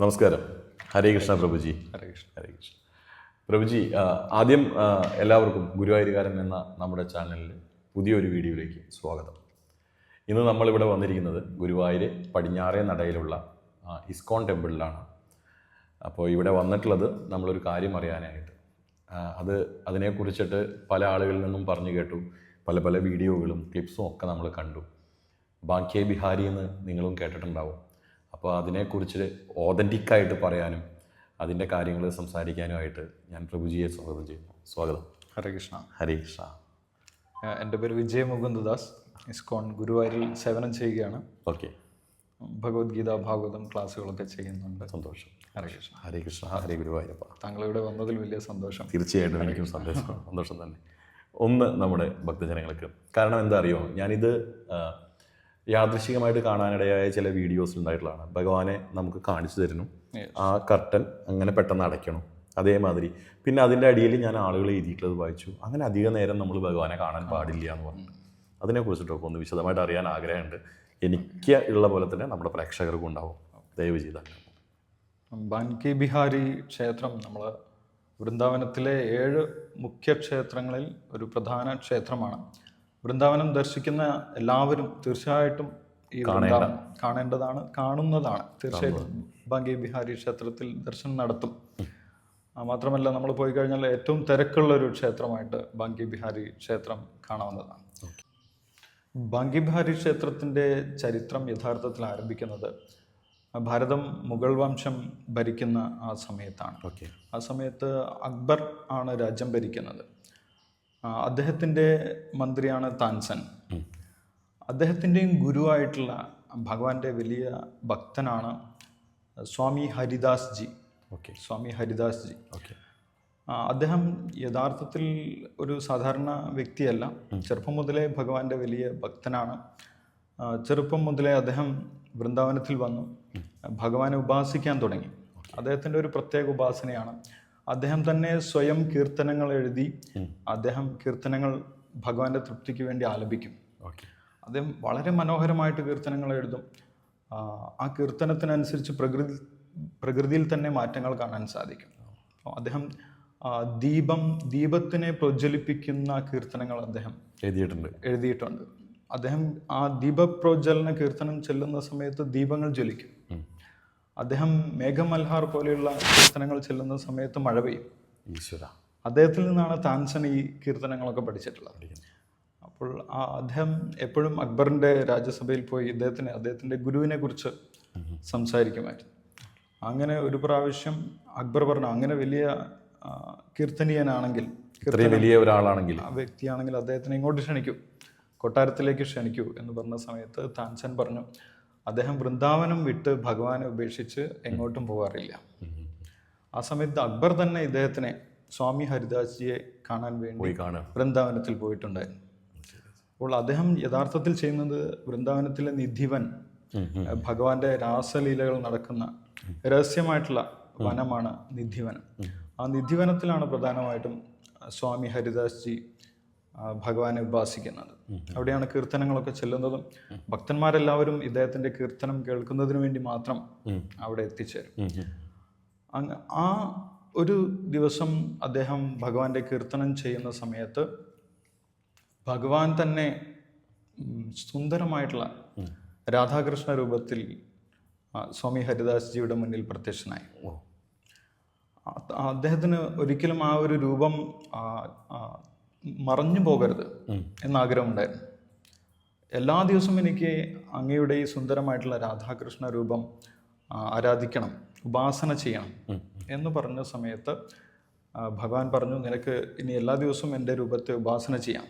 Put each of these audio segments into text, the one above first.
നമസ്കാരം. ഹരേ കൃഷ്ണ പ്രഭുജി. ഹരേ കൃഷ്ണ. ഹരേ കൃഷ്ണ. പ്രഭുജി ആദ്യം എല്ലാവർക്കും ഗുരുവായൂരുകാരൻ എന്ന നമ്മുടെ ചാനലിൽ പുതിയൊരു വീഡിയോയിലേക്ക് സ്വാഗതം. ഇന്ന് നമ്മളിവിടെ വന്നിരിക്കുന്നത് ഗുരുവായൂർ പടിഞ്ഞാറേ നടയിലുള്ള ഇസ്കോൺ ടെമ്പിളിലാണ്. അപ്പോൾ ഇവിടെ വന്നിട്ടുള്ളത് നമ്മളൊരു കാര്യം അറിയാനായിട്ട്. അത് അതിനെക്കുറിച്ചിട്ട് പല ആളുകളിൽ നിന്നും പറഞ്ഞു കേട്ടു. പല പല വീഡിയോകളും ക്ലിപ്സും ഒക്കെ നമ്മൾ കണ്ടു. ബാങ്കേ ബിഹാരി എന്ന് നിങ്ങളും കേട്ടിട്ടുണ്ടാവും. അപ്പോൾ അതിനെക്കുറിച്ച് ഓതന്റിക്കായിട്ട് പറയാനും അതിന്റെ കാര്യങ്ങൾ സംസാരിക്കാനുമായിട്ട് ഞാൻ പ്രഭുജിയെ സ്വാഗതം ചെയ്യുന്നു. സ്വാഗതം. ഹരേ കൃഷ്ണ. ഹരേ കൃഷ്ണ. എന്റെ പേര് വിജയ് മുകുന്ദദാസ്. ഇസ്കോൺ ഗുരുവായൂരിൽ സേവനം ചെയ്യുകയാണ്. ഓക്കെ. ഭഗവത്ഗീത ഭാഗവതം ക്ലാസ്സുകളൊക്കെ ചെയ്യുന്നുണ്ട്. സന്തോഷം. ഹരേ കൃഷ്ണ. ഹരേ കൃഷ്ണ ഹരേ ഗുരുവായൂരപ്പ. താങ്കൾ ഇവിടെ വന്നതിൽ വലിയ സന്തോഷം. തീർച്ചയായിട്ടും എനിക്കും സന്തോഷം സന്തോഷം തന്നെ. ഒന്ന് നമ്മുടെ ഭക്തജനങ്ങൾക്ക്. കാരണം എന്താ അറിയോ ഞാനിത് യാദൃശികമായിട്ട് കാണാനിടയായ ചില വീഡിയോസ് ഉണ്ടായിട്ടുള്ളതാണ് ഭഗവാനെ നമുക്ക് കാണിച്ചു തരുന്നു. ആ കർട്ടൻ അങ്ങനെ പെട്ടെന്ന് അടയ്ക്കണം. അതേമാതിരി. പിന്നെ അതിന്റെ അടിയിൽ ഞാൻ ആളുകൾ എഴുതിയിട്ടുള്ളത് വായിച്ചു. അങ്ങനെ അധിക നേരം നമ്മൾ ഭഗവാനെ കാണാൻ പാടില്ല എന്ന് പറഞ്ഞു. അതിനെക്കുറിച്ചിട്ടൊക്കെ ഒന്ന് വിശദമായിട്ട് അറിയാൻ ആഗ്രഹമുണ്ട്. എനിക്ക് ഉള്ള പോലെ തന്നെ നമ്മുടെ പ്രേക്ഷകർക്കും ഉണ്ടാവും. ദയവ് ചെയ്താൽ ബാൻകി ബിഹാരി ക്ഷേത്രം നമ്മൾ വൃന്ദാവനത്തിലെ ഏഴ് മുഖ്യ ക്ഷേത്രങ്ങളിൽ ഒരു പ്രധാന ക്ഷേത്രമാണ്. വൃന്ദാവനം ദർശിക്കുന്ന എല്ലാവരും തീർച്ചയായിട്ടും ഈ വൃന്ദാവനം കാണേണ്ടതാണ് കാണുന്നതാണ്. തീർച്ചയായിട്ടും ബാങ്കി ബിഹാരി ക്ഷേത്രത്തിൽ ദർശനം നടത്തും. മാത്രമല്ല നമ്മൾ പോയി കഴിഞ്ഞാൽ ഏറ്റവും തിരക്കുള്ള ഒരു ക്ഷേത്രമായിട്ട് ബാങ്കി ബിഹാരി ക്ഷേത്രം കാണാവുന്നതാണ്. ബാങ്കി ബിഹാരി ക്ഷേത്രത്തിന്റെ ചരിത്രം യഥാർത്ഥത്തിൽ ആരംഭിക്കുന്നത് ഭാരതം മുഗൾ വംശം ഭരിക്കുന്ന ആ സമയത്താണ്. ആ സമയത്ത് അക്ബർ ആണ് രാജ്യം ഭരിക്കുന്നത്. അദ്ദേഹത്തിന്റെ മന്ത്രിയാണ് താൻസൻ അദ്ദേഹത്തിന്റെയും ഗുരുവായിട്ടുള്ള ഭഗവാന്റെ വലിയ ഭക്തനാണ് സ്വാമി ഹരിദാസ് ജി ഓക്കെ. സ്വാമി ഹരിദാസ് ജി ഓക്കെ അദ്ദേഹം യഥാർത്ഥത്തിൽ ഒരു സാധാരണ വ്യക്തിയല്ല. ചെറുപ്പം മുതലേ ഭഗവാന്റെ വലിയ ഭക്തനാണ്. ചെറുപ്പം മുതലേ അദ്ദേഹം വൃന്ദാവനത്തിൽ വന്നു. ഭഗവാനെ ഉപാസിക്കാൻ തുടങ്ങി. അദ്ദേഹത്തിന്റെ ഒരു പ്രത്യേക ഉപാസനയാണ്. അദ്ദേഹം തന്നെ സ്വയം കീർത്തനങ്ങൾ എഴുതി അദ്ദേഹം കീർത്തനങ്ങൾ ഭഗവാന്റെ തൃപ്തിക്ക് വേണ്ടി ആലപിക്കും. അദ്ദേഹം വളരെ മനോഹരമായിട്ട് കീർത്തനങ്ങൾ എഴുതും. ആ, കീർത്തനത്തിനനുസരിച്ച് പ്രകൃതി പ്രകൃതിയിൽ തന്നെ മാറ്റങ്ങൾ കാണാൻ സാധിക്കും. അദ്ദേഹം ദീപം ദീപത്തിനെ പ്രജ്വലിപ്പിക്കുന്ന കീർത്തനങ്ങൾ അദ്ദേഹം എഴുതിയിട്ടുണ്ട്. എഴുതിയിട്ടുണ്ട്. അദ്ദേഹം ആ ദീപപ്രോജ്വലന കീർത്തനം ചെല്ലുന്ന സമയത്ത് ദീപങ്ങൾ ജ്വലിക്കും. അദ്ദേഹം മേഘമൽഹാർ പോലെയുള്ള കീർത്തനങ്ങൾ ചെല്ലുന്ന സമയത്ത് മഴ പെയ്യും. ഈശ്വര. അദ്ദേഹത്തിൽ നിന്നാണ് താൻസൻ ഈ കീർത്തനങ്ങളൊക്കെ പഠിച്ചിട്ടുള്ളത്. അപ്പോൾ ആ അദ്ദേഹം എപ്പോഴും അക്ബറിന്റെ രാജ്യസഭയിൽ പോയി ഇദ്ദേഹത്തിന് അദ്ദേഹത്തിന്റെ ഗുരുവിനെ കുറിച്ച് സംസാരിക്കുമായിരുന്നു. അങ്ങനെ ഒരു പ്രാവശ്യം അക്ബർ പറഞ്ഞു അങ്ങനെ വലിയ കീർത്തനീയനാണെങ്കിൽ വലിയ ഒരാളാണെങ്കിൽ. ആ വ്യക്തിയാണെങ്കിൽ അദ്ദേഹത്തിനെ ഇങ്ങോട്ട് ക്ഷണിക്കൂ കൊട്ടാരത്തിലേക്ക് ക്ഷണിക്കൂ എന്ന് പറഞ്ഞ സമയത്ത് താൻസൻ പറഞ്ഞു അദ്ദേഹം വൃന്ദാവനം വിട്ട് ഭഗവാനെ ഉപേക്ഷിച്ച് എങ്ങോട്ടും പോകാറില്ല. ആ സമയത്ത് അക്ബർ തന്നെ ഇദ്ദേഹത്തിനെ സ്വാമി ഹരിദാസ്ജിയെ കാണാൻ വേണ്ടി വൃന്ദാവനത്തിൽ പോയിട്ടുണ്ടായിരുന്നു. അപ്പോൾ അദ്ദേഹം യഥാർത്ഥത്തിൽ ചെയ്യുന്നത് വൃന്ദാവനത്തിലെ നിധിവൻ ഭഗവാന്റെ രാസലീലകൾ നടക്കുന്ന രഹസ്യമായിട്ടുള്ള വനമാണ് നിധിവനം. ആ നിധിവനത്തിലാണ് പ്രധാനമായിട്ടും സ്വാമി ഹരിദാസ് ജി ആ, ഭഗവാനെ ഉപാസിക്കുന്നത്. അവിടെയാണ് കീർത്തനങ്ങളൊക്കെ ചെല്ലുന്നതും ഭക്തന്മാരെല്ലാവരും ഇദ്ദേഹത്തിന്റെ കീർത്തനം കേൾക്കുന്നതിന് വേണ്ടി മാത്രം അവിടെ എത്തിച്ചേരും. ആ ഒരു ദിവസം അദ്ദേഹം ഭഗവാന്റെ കീർത്തനം ചെയ്യുന്ന സമയത്ത് ഭഗവാൻ തന്നെ സുന്ദരമായിട്ടുള്ള രാധാകൃഷ്ണ രൂപത്തിൽ സ്വാമി ഹരിദാസ് ജിയുടെ മുന്നിൽ പ്രത്യക്ഷനായി. അദ്ദേഹത്തിന് ഒരിക്കലും ആ ഒരു രൂപം മറഞ്ഞു പോകരുത് എന്നാഗ്രഹമുണ്ടായിരുന്നു. എല്ലാ ദിവസവും എനിക്ക് അങ്ങയുടെ ഈ സുന്ദരമായിട്ടുള്ള രാധാകൃഷ്ണ രൂപം ആരാധിക്കണം ഉപാസന ചെയ്യണം എന്ന് പറഞ്ഞ സമയത്ത് ഭഗവാൻ പറഞ്ഞു നിനക്ക് ഇനി എല്ലാ ദിവസവും എന്റെ രൂപത്തെ ഉപാസന ചെയ്യാം.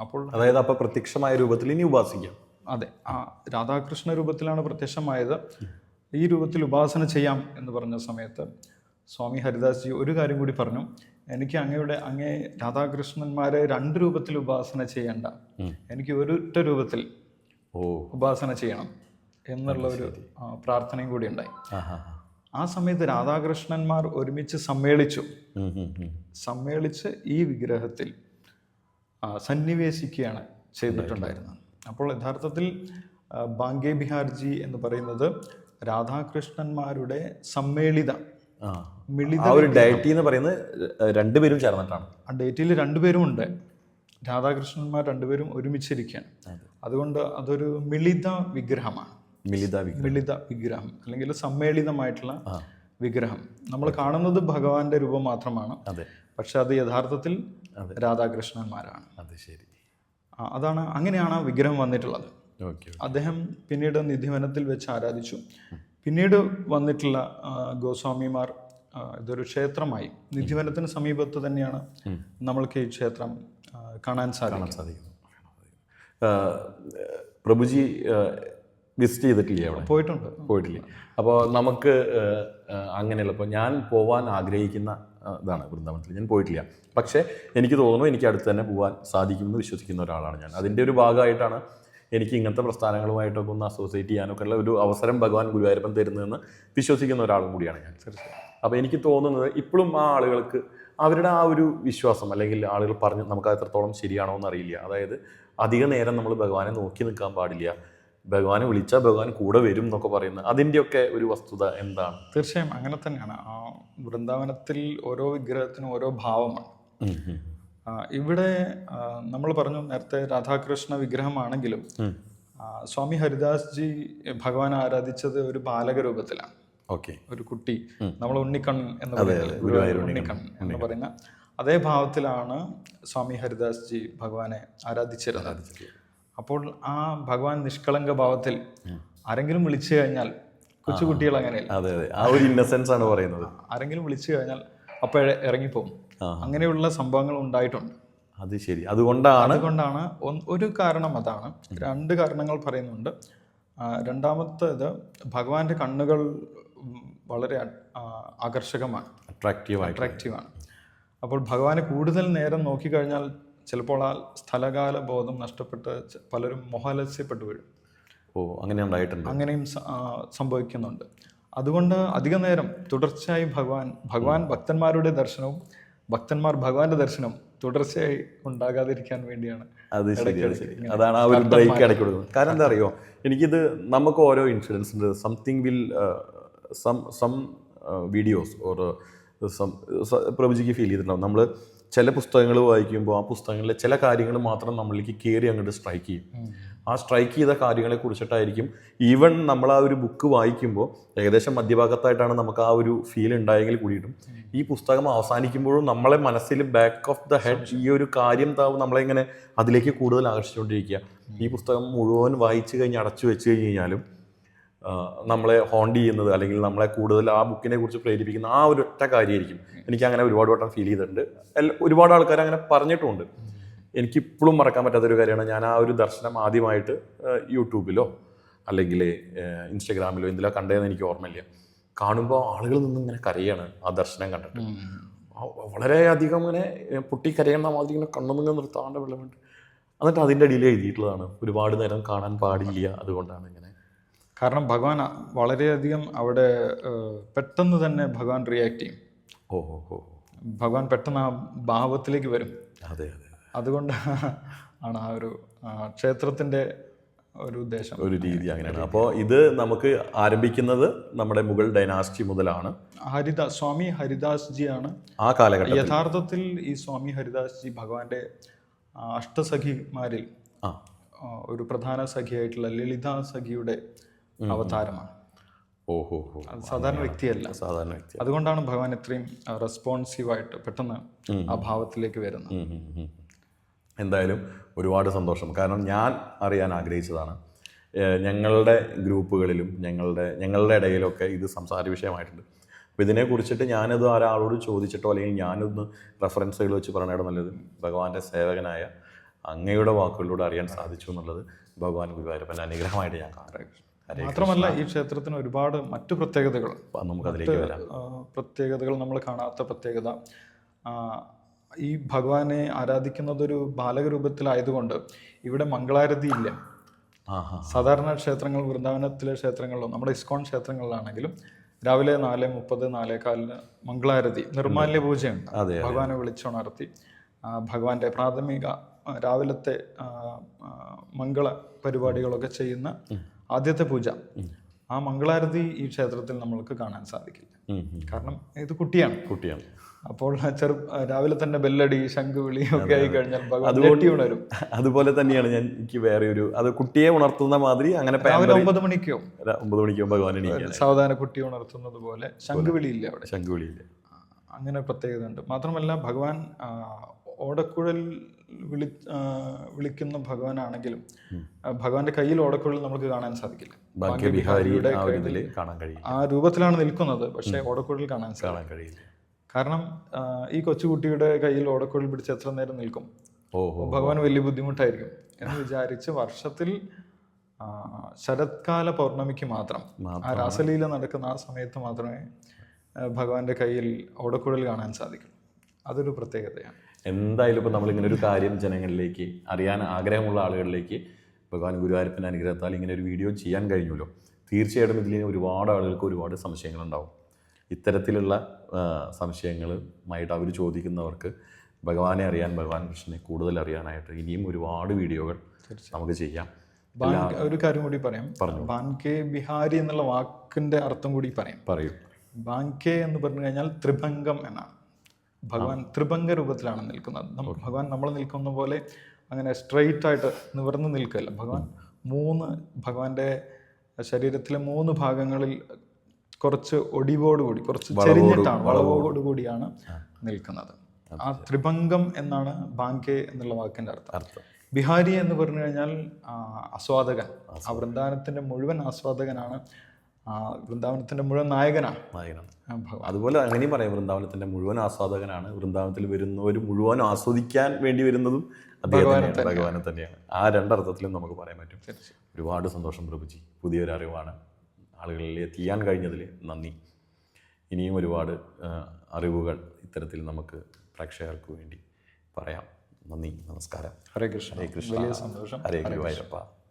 അപ്പോൾ അതായത് അപ്പോൾ പ്രത്യക്ഷമായ രൂപത്തിൽ ഇനി ഉപാസിക്കാം. അതെ. ആ രാധാകൃഷ്ണ രൂപത്തിലാണ് പ്രത്യക്ഷമായത്. ഈ രൂപത്തിൽ ഉപാസന ചെയ്യാം എന്ന് പറഞ്ഞ സമയത്ത് സ്വാമി ഹരിദാസ് ജി ഒരു കാര്യം കൂടി പറഞ്ഞു. എനിക്ക് അങ്ങയുടെ അങ്ങേ രാധാകൃഷ്ണന്മാരെ രണ്ട് രൂപത്തിൽ ഉപാസന ചെയ്യണ്ട. എനിക്ക് ഒരൊറ്റ രൂപത്തിൽ ഓ. ഉപാസന ചെയ്യണം എന്നുള്ള ഒരു പ്രാർത്ഥനയും കൂടി ഉണ്ടായി. ആ സമയത്ത് രാധാകൃഷ്ണന്മാർ ഒരുമിച്ച് സമ്മേളിച്ചു. സമ്മേളിച്ച് ഈ വിഗ്രഹത്തിൽ സന്നിവേശിക്കുകയാണ് ചെയ്തിട്ടുണ്ടായിരുന്നത്. അപ്പോൾ യഥാർത്ഥത്തിൽ ബാങ്കെ ബിഹാർജി എന്ന് പറയുന്നത് രാധാകൃഷ്ണന്മാരുടെ സമ്മേളിത ആ. ഒരു ഡയറ്റി എന്ന് പറയുന്നത് രണ്ടുപേരും ചേർന്നിട്ടാണ്. ആ ഡയറ്റിയിൽ രണ്ടുപേരും ഉണ്ട്. രാധാകൃഷ്ണന്മാർ രണ്ടുപേരും ഒരുമിച്ചിരിക്കുകയാണ്. അതുകൊണ്ട് അതൊരു മിളിത വിഗ്രഹമാണ്. മിളിത മിളിത വിഗ്രഹം അല്ലെങ്കിൽ സമ്മേളിതമായിട്ടുള്ള വിഗ്രഹം. നമ്മൾ കാണുന്നത് ഭഗവാന്റെ രൂപം മാത്രമാണ്. പക്ഷെ അത് യഥാർത്ഥത്തിൽ രാധാകൃഷ്ണന്മാരാണ്. അത് ശരി. അതാണ് അങ്ങനെയാണ് ആ വിഗ്രഹം വന്നിട്ടുള്ളത്. അദ്ദേഹം പിന്നീട് നിധിവനത്തിൽ വെച്ച് ആരാധിച്ചു. പിന്നീട് വന്നിട്ടുള്ള ഗോസ്വാമിമാർ ഇതൊരു ക്ഷേത്രമായി. നിധിവനത്തിന് സമീപത്ത് തന്നെയാണ് നമ്മൾക്ക് ഈ ക്ഷേത്രം കാണാൻ സാധിക്കും പ്രഭുജി വിസിറ്റ് ചെയ്തിട്ടില്ലേ അവിടെ? പോയിട്ടുണ്ട്. പോയിട്ടില്ലേ? അപ്പോൾ നമുക്ക് അങ്ങനെയുള്ള ഇപ്പോൾ ഞാൻ പോവാൻ ആഗ്രഹിക്കുന്ന ഇതാണ് വൃന്ദാവനത്തിൽ. ഞാൻ പോയിട്ടില്ല. പക്ഷേ എനിക്ക് തോന്നുന്നു എനിക്ക് അടുത്ത് തന്നെ പോകാൻ സാധിക്കുമെന്ന് വിശ്വസിക്കുന്ന ഒരാളാണ് ഞാൻ. അതിന്റെ ഒരു ഭാഗമായിട്ടാണ് എനിക്ക് ഇങ്ങനത്തെ പ്രസ്ഥാനങ്ങളുമായിട്ടൊക്കെ ഒന്ന് അസോസിയേറ്റ് ചെയ്യാനൊക്കെ ഉള്ള ഒരു അവസരം ഭഗവാൻ ഗുരുവായൂരപ്പൻ തരുന്നതെന്ന് വിശ്വസിക്കുന്ന ഒരാളും കൂടിയാണ് ഞാൻ. അപ്പോൾ എനിക്ക് തോന്നുന്നത് ഇപ്പോഴും ആ ആളുകൾക്ക് അവരുടെ ആ ഒരു വിശ്വാസം അല്ലെങ്കിൽ ആളുകൾ പറഞ്ഞ് നമുക്ക് എത്രത്തോളം ശരിയാണോ എന്ന് അറിയില്ല. അതായത് അധിക നേരം നമ്മൾ ഭഗവാനെ നോക്കി നിൽക്കാൻ പാടില്ല. ഭഗവാനെ വിളിച്ചാൽ ഭഗവാൻ കൂടെ വരും എന്നൊക്കെ പറയുന്നത് അതിന്റെയൊക്കെ ഒരു വസ്തുത എന്താണ്? തീർച്ചയായും അങ്ങനെ തന്നെയാണ്. ആ വൃന്ദാവനത്തിൽ ഓരോ വിഗ്രഹത്തിനും ഓരോ ഭാവമാണ്. ഇവിടെ നമ്മൾ പറഞ്ഞു നേരത്തെ രാധാകൃഷ്ണ വിഗ്രഹമാണെങ്കിലും സ്വാമി ഹരിദാസ് ജി ഭഗവാൻ ആരാധിച്ചത് ഒരു ബാലക രൂപത്തിലാണ്. ഓക്കെ. ഒരു കുട്ടി നമ്മൾ ഉണ്ണിക്കൺ എന്ന് പറയുന്നത് ഉണ്ണിക്കണ്ണൻ ഉണ്ണിക്കൺ എന്ന് പറയുന്ന അതേ ഭാവത്തിലാണ് സ്വാമി ഹരിദാസ് ജി ഭഗവാനെ ആരാധിച്ചിരുന്നത് അപ്പോൾ ആ ഭഗവാൻ നിഷ്കളങ്ക ഭാവത്തിൽ ആരെങ്കിലും വിളിച്ചു കഴിഞ്ഞാൽ കൊച്ചുകുട്ടികൾ അങ്ങനെയല്ല? ആ ഒരു ഇന്നസെൻസ് ആണ് പറയുന്നത്. ആരെങ്കിലും വിളിച്ചു കഴിഞ്ഞാൽ അപ്പോഴേ ഇറങ്ങിപ്പോകും. അങ്ങനെയുള്ള സംഭവങ്ങൾ ഉണ്ടായിട്ടുണ്ട്. അത് ശരി. അതുകൊണ്ടാണ് അതുകൊണ്ടാണ് ഒരു കാരണം അതാണ്. രണ്ട് കാരണങ്ങൾ പറയുന്നുണ്ട്. രണ്ടാമത്തേത് ഭഗവാന്റെ കണ്ണുകൾ വളരെ ആകർഷകമാണ്. അട്രാക്റ്റീവ് ആണ്. അട്രാക്റ്റീവാണ് അപ്പോൾ ഭഗവാനെ കൂടുതൽ നേരം നോക്കിക്കഴിഞ്ഞാൽ ചിലപ്പോൾ ആ സ്ഥലകാല ബോധം നഷ്ടപ്പെട്ട് പലരും മോഹാലസ്യപ്പെട്ടു വീഴും. ഓ അങ്ങനെ ഉണ്ടായിട്ടുണ്ട്. അങ്ങനെയും സംഭവിക്കുന്നുണ്ട്. അതുകൊണ്ട് അധിക നേരം തുടർച്ചയായി ഭഗവാൻ ഭഗവാൻ ഭക്തന്മാരുടെ ദർശനവും ഭക്തന്മാർ ഭഗവാന്റെ ദർശനം തുടർച്ചയായി ഉണ്ടാകാതിരിക്കാൻ വേണ്ടിയാണ് അത് അതാണ് ആ ഒരു ബ്രേക്ക് ഇടയ്ക്ക് കൊടുക്കുന്നത്. കാരണം എന്താ അറിയോ? എനിക്കിത് നമുക്ക് ഓരോ ഇൻഷുറൻസ് ഉണ്ട്. Something will some some videos or some പ്രഭുജിക്ക് feel ചെയ്തിട്ടുണ്ടാവും. നമ്മൾ ചില പുസ്തകങ്ങൾ വായിക്കുമ്പോൾ ആ പുസ്തകങ്ങളിലെ ചില കാര്യങ്ങൾ മാത്രം നമ്മളിലേക്ക് കയറി അങ്ങോട്ട് സ്ട്രൈക്ക് ചെയ്യും. ആ സ്ട്രൈക്ക് ചെയ്ത കാര്യങ്ങളെ കുറിച്ചിട്ടായിരിക്കും. ഈവൻ നമ്മൾ ആ ഒരു ബുക്ക് വായിക്കുമ്പോൾ ഏകദേശം മധ്യഭാഗത്തായിട്ടാണ് നമുക്ക് ആ ഒരു ഫീൽ ഉണ്ടായെങ്കിൽ കൂടിയിട്ടും. ഈ പുസ്തകം അവസാനിക്കുമ്പോഴും നമ്മളെ മനസ്സിൽ ബാക്ക് ഓഫ് ദ ഹെഡ് ഈ ഒരു കാര്യം താവും നമ്മളെ ഇങ്ങനെ അതിലേക്ക് കൂടുതൽ ആകർഷിച്ചുകൊണ്ടിരിക്കുക. ഈ പുസ്തകം മുഴുവൻ വായിച്ചു കഴിഞ്ഞ് അടച്ചു വെച്ച് കഴിഞ്ഞ് കഴിഞ്ഞാലും നമ്മളെ ഹോണ്ട് ചെയ്യുന്നത് അല്ലെങ്കിൽ നമ്മളെ കൂടുതൽ ആ ബുക്കിനെ കുറിച്ച് പ്രേരിപ്പിക്കുന്ന ആ ഒരു ഒറ്റ കാര്യമായിരിക്കും. എനിക്ക് അങ്ങനെ ഒരുപാട് വട്ടം ഫീൽ ചെയ്തിട്ടുണ്ട്. ഒരുപാട് ആൾക്കാർ അങ്ങനെ പറഞ്ഞിട്ടുമുണ്ട്. എനിക്കിപ്പോഴും മറക്കാൻ പറ്റാത്തൊരു കാര്യമാണ് ഞാൻ ആ ഒരു ദർശനം ആദ്യമായിട്ട് യൂട്യൂബിലോ അല്ലെങ്കിൽ ഇൻസ്റ്റഗ്രാമിലോ എന്തിലോ കണ്ടതെന്ന് എനിക്ക് ഓർമ്മയില്ല. കാണുമ്പോൾ ആളുകൾ നിന്ന് ഇങ്ങനെ കരയാണ് ആ ദർശനം കണ്ടിട്ട്. വളരെയധികം ഇങ്ങനെ പൊട്ടി കരയുന്ന മാതിരി ഇങ്ങനെ കണ്ണൊന്നിങ്ങനെ നിർത്താണ്ട് വെള്ളമുണ്ട് എന്നിട്ട് അതിന്റെ അടിയിൽ എഴുതിയിട്ടുള്ളതാണ് ഒരുപാട് നേരം കാണാൻ പാടില്ല അതുകൊണ്ടാണ് ഇങ്ങനെ. കാരണം ഭഗവാൻ വളരെയധികം അവിടെ പെട്ടെന്ന് തന്നെ ഭഗവാൻ റിയാക്ട് ചെയ്യും. ഓ ഓ ഭഗവാൻ പെട്ടെന്ന് ആ ഭാവത്തിലേക്ക് വരും. അതെ അതെ. അതുകൊണ്ട് ആണ് ആ ഒരു ക്ഷേത്രത്തിന്റെ ക്ഷേത്രത്തിന്റെ ഒരു ഉദ്ദേശം. ഒരു രീതി അങ്ങനെയാണ്. അപ്പോൾ ഇത് നമുക്ക് ആരംഭിക്കുന്നത് നമ്മുടെ മുഗൾ ഡൈനാസ്റ്റി മുതലാണ്. ഹരിദാസ് സ്വാമി ഹരിദാസ് ജി ആണ് ആ കാലഘട്ടം യഥാർത്ഥത്തിൽ ഈ സ്വാമി ഹരിദാസ് ജി ഭഗവാന്റെ അഷ്ടസഖിമാരിൽ ഒരു പ്രധാന സഖിയായിട്ടുള്ള ലളിത സഖിയുടെ അവതാരമാണ്. ഓഹോ സാധാരണ വ്യക്തിയല്ല. സാധാരണ വ്യക്തി അതുകൊണ്ടാണ് ഭഗവാൻ ഇത്രയും റെസ്പോൺസീവായിട്ട് പെട്ടെന്ന് ആ ഭാവത്തിലേക്ക് വരുന്നത്. എന്തായാലും ഒരുപാട് സന്തോഷം. കാരണം ഞാൻ അറിയാൻ ആഗ്രഹിച്ചതാണ്. ഞങ്ങളുടെ ഗ്രൂപ്പുകളിലും ഞങ്ങളുടെ ഞങ്ങളുടെ ഇടയിലൊക്കെ ഇത് സംസാര വിഷയമായിട്ടുണ്ട്. അപ്പോൾ ഇതിനെക്കുറിച്ചിട്ട് ഞാനത് ഒരാളോട് ചോദിച്ചിട്ടോ അല്ലെങ്കിൽ ഞാനൊന്ന് റെഫറൻസുകൾ വെച്ച് പറയണയുടെ നല്ലത് ഭഗവാന്റെ സേവകനായ അങ്ങയുടെ വാക്കുകളിലൂടെ അറിയാൻ സാധിച്ചു എന്നുള്ളത് ഭഗവാൻ ഗുരുവായൂരപ്പന്റെ അനുഗ്രഹമായിട്ട് ഞാൻ കാണുന്നു ഹരേ മാത്രമല്ല ഈ ക്ഷേത്രത്തിന് ഒരുപാട് മറ്റു പ്രത്യേകതകൾ. നമുക്ക് അതിലേക്ക് വരാം. പ്രത്യേകതകൾ നമ്മൾ കാണാത്ത പ്രത്യേകത. ഈ ഭഗവാനെ ആരാധിക്കുന്നത് ഒരു ബാലക രൂപത്തിലായതുകൊണ്ട് ഇവിടെ മംഗളാരതി ഇല്ല. സാധാരണ ക്ഷേത്രങ്ങൾ വൃന്ദാവനത്തിലെ ക്ഷേത്രങ്ങളിലും നമ്മുടെ ഇസ്കോൺ ക്ഷേത്രങ്ങളിലാണെങ്കിലും രാവിലെ നാല് മുപ്പത് നാലേകാലിന് മംഗളാരതി നിർമാല്യ പൂജയുണ്ട്. ഭഗവാനെ വിളിച്ചുണർത്തി ഭഗവാന്റെ പ്രാഥമിക രാവിലത്തെ മംഗള പരിപാടികളൊക്കെ ചെയ്യുന്ന ആദ്യത്തെ പൂജ. ആ മംഗളാരതി ഈ ക്ഷേത്രത്തിൽ നമ്മൾക്ക് കാണാൻ സാധിക്കില്ല. കാരണം ഇത് കുട്ടിയാണ്. കുട്ടിയാണ്. അപ്പോൾ ചെറു രാവിലെ തന്നെ ബെല്ലടി ശംഖുവിളി ഒക്കെ ആയി കഴിഞ്ഞാൽ അതുകൊണ്ട് ഉണരും. അതുപോലെ തന്നെയാണ് ഞാൻ എനിക്ക് വേറെ ഒരു അത് കുട്ടിയെ ഉണർത്തുന്ന മാതിരി അങ്ങനെ രാവിലെ ഒമ്പത് മണിക്കോ? ഒമ്പത് മണിക്കോ ഭഗവാൻ സാവധാന കുട്ടിയെ ഉണർത്തുന്നത് പോലെ ശംഖുവിളി ഇല്ല അവിടെ. ശംഖുവിളി ഇല്ല അങ്ങനെ പ്രത്യേകത ഉണ്ട്. മാത്രമല്ല ഭഗവാൻ ഓടക്കുഴൽ വിളി വിളിക്കുന്ന ഭഗവാനാണെങ്കിലും ഭഗവാന്റെ കയ്യിൽ ഓടക്കുഴൽ നമുക്ക് കാണാൻ സാധിക്കില്ല. ആ ഒരു ഇതിൽ കാണാൻ ആ രൂപത്തിലാണ് നിൽക്കുന്നത് പക്ഷേ ഓടക്കുഴൽ കാണാൻ കാണാൻ കഴിയില്ല. കാരണം ഈ കൊച്ചുകുട്ടിയുടെ കയ്യിൽ ഓടക്കുഴൽ പിടിച്ച് എത്ര നേരം നിൽക്കും? ഭഗവാൻ വലിയ ബുദ്ധിമുട്ടായിരിക്കും എന്ന് വിചാരിച്ച് വർഷത്തിൽ ശരത്കാല പൗർണമിക്ക് മാത്രം ആ രാസലീല നടക്കുന്ന ആ സമയത്ത് മാത്രമേ ഭഗവാന്റെ കയ്യിൽ ഓടക്കുഴൽ കാണാൻ സാധിക്കും. അതൊരു പ്രത്യേകതയാണ്. എന്തായാലും ഇപ്പൊ നമ്മൾ ഇങ്ങനെ ഒരു കാര്യം ജനങ്ങളിലേക്ക് അറിയാൻ ആഗ്രഹമുള്ള ആളുകളിലേക്ക് ഭഗവാൻ ഗുരുവായൂരപ്പന്റെ അനുഗ്രഹത്താൽ ഇങ്ങനെ ഒരു വീഡിയോ ചെയ്യാൻ കഴിഞ്ഞല്ലോ തീർച്ചയായിട്ടും ഇതിൽ ഒരുപാട് ആളുകൾക്ക് ഒരുപാട് സംശയങ്ങളുണ്ടാവും. ഇത്തരത്തിലുള്ള സംശയങ്ങളുമായിട്ട് അവർ ചോദിക്കുന്നവർക്ക് ഭഗവാനെ അറിയാൻ ഭഗവാൻ കൃഷ്ണനെ കൂടുതൽ അറിയാനായിട്ട് ഇനിയും ഒരുപാട് വീഡിയോകൾ നമുക്ക് ചെയ്യാം. ഒരു കാര്യം കൂടി പറയാം. പറഞ്ഞു. ബാൻകെ ബിഹാരി എന്നുള്ള വാക്കിന്റെ അർത്ഥം കൂടി പറയാം. പറയൂ. ബാൻകെ എന്ന് പറഞ്ഞു കഴിഞ്ഞാൽ ത്രിഭംഗം എന്നാണ്. ഭഗവാൻ ത്രിഭംഗ രൂപത്തിലാണ് നിൽക്കുന്നത്. ഭഗവാൻ നമ്മൾ നിൽക്കുന്ന പോലെ അങ്ങനെ സ്ട്രെയിറ്റ് ആയിട്ട് നിവർന്ന് നിൽക്കുകയല്ല ഭഗവാൻ മൂന്ന് ഭഗവാന്റെ ശരീരത്തിലെ മൂന്ന് ഭാഗങ്ങളിൽ കുറച്ച് ഒടിവോടുകൂടി കുറച്ച് ചെരിഞ്ഞിട്ടാണ് വളവോടുകൂടിയാണ് നിൽക്കുന്നത്. ആ ത്രിഭംഗം എന്നാണ് ബാങ്കെ എന്നുള്ള വാക്കിന്റെ അർത്ഥം. ബിഹാരി എന്ന് പറഞ്ഞു കഴിഞ്ഞാൽ ആസ്വാദകൻ. ആ വൃന്ദാവനത്തിന്റെ മുഴുവൻ ആസ്വാദകനാണ് ആ വൃന്ദാവനത്തിന്റെ മുഴുവൻ നായകനാണ്. നായകനാണ് അതുപോലെ അങ്ങനെയും പറയാം വൃന്ദാവനത്തിന്റെ മുഴുവൻ ആസ്വാദകനാണ്. വൃന്ദാവനത്തിൽ വരുന്നവർ മുഴുവൻ ആസ്വദിക്കാൻ വേണ്ടി വരുന്നതും അദ്ദേഹം ഭഗവാനെ തന്നെയാണ്. ആ രണ്ടർത്ഥത്തിലും നമുക്ക് പറയാൻ പറ്റും. ഒരുപാട് സന്തോഷം പ്രഭുജി. പുതിയൊരു അറിവാണ്. ആളുകളിൽ എത്തിക്കാൻ കഴിഞ്ഞതിൽ നന്ദി. ഇനിയും ഒരുപാട് അറിവുകൾ ഇത്തരത്തിൽ നമുക്ക് പ്രേക്ഷകർക്ക് വേണ്ടി പറയാം. നന്ദി. നമസ്കാരം. ഹരേ കൃഷ്ണ. ഹരേ കൃഷ്ണ. സന്തോഷം. ഹരേ ഗുരുവായൂരപ്പ.